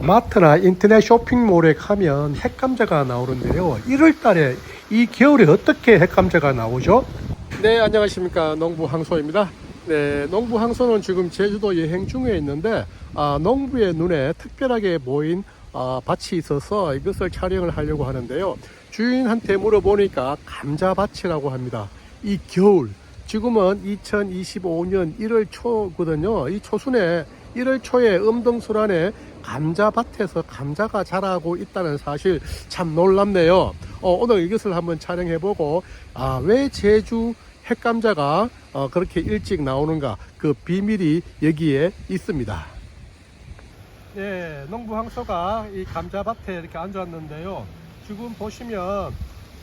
마트나 인터넷 쇼핑몰에 가면 핵감자가 나오는데요. 1월 달에 이 겨울에 어떻게 핵감자가 나오죠? 네, 안녕하십니까. 농부 항소입니다. 네, 농부 항소는 지금 제주도 여행 중에 있는데, 아, 농부의 눈에 특별하게 보인 아, 밭이 있어서 이것을 촬영을 하려고 하는데요. 주인한테 물어보니까 감자밭이라고 합니다. 이 겨울, 지금은 2025년 1월 초거든요. 이 초순에 1월 초에 음동수란에 감자밭에서 감자가 자라고 있다는 사실 참 놀랍네요. 어, 오늘 이것을 한번 촬영해보고 아, 왜 제주 핵감자가 어, 그렇게 일찍 나오는가 그 비밀이 여기에 있습니다. 네, 농부 황소가 이 감자밭에 이렇게 앉았는데요. 지금 보시면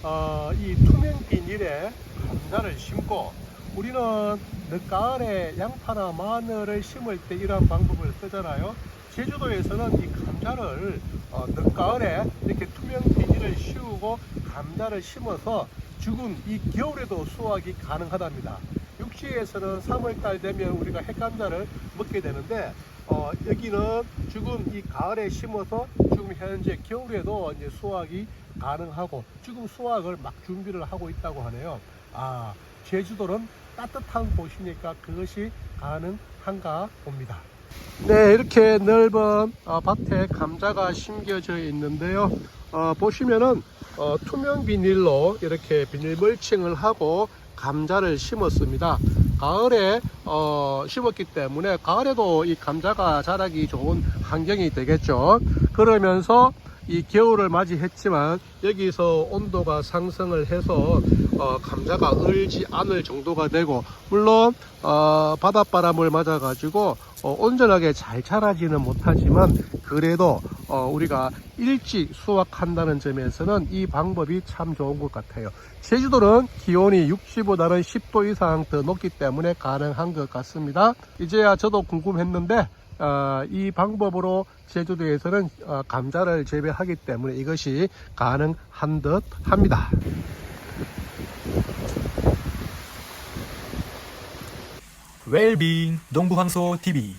어, 이 투명 비닐에 감자를 심고 우리는 늦가을에 양파나 마늘을 심을 때 이러한 방법을 쓰잖아요. 제주도에서는 이 감자를 어, 늦가을에 이렇게 투명 비닐을 씌우고 감자를 심어서 지금 이 겨울에도 수확이 가능하답니다. 육지에서는 3월달 되면 우리가 핵감자를 먹게 되는데 어, 여기는 지금 이 가을에 심어서 지금 현재 겨울에도 이제 수확이 가능하고 지금 수확을 막 준비를 하고 있다고 하네요. 아, 제주도는 따뜻한 곳이니까 그것이 가능한가 봅니다. 네, 이렇게 넓은 어, 밭에 감자가 심겨져 있는데요. 어, 보시면은 어, 투명 비닐로 이렇게 비닐 멀칭을 하고 감자를 심었습니다. 가을에 어, 심었기 때문에 가을에도 이 감자가 자라기 좋은 환경이 되겠죠. 그러면서 이 겨울을 맞이했지만 여기서 온도가 상승을 해서 어, 감자가 얼지 않을 정도가 되고 물론 어, 바닷바람을 맞아 가지고 어, 온전하게 잘 자라지는 못하지만 그래도 어, 우리가 일찍 수확한다는 점에서는 이 방법이 참 좋은 것 같아요. 제주도는 기온이 육지보다는 10도 이상 더 높기 때문에 가능한 것 같습니다. 이제야 저도 궁금했는데 어, 이 방법으로 제주도에서는 어, 감자를 재배하기 때문에 이것이 가능한 듯 합니다. 웰빙 농부황소 TV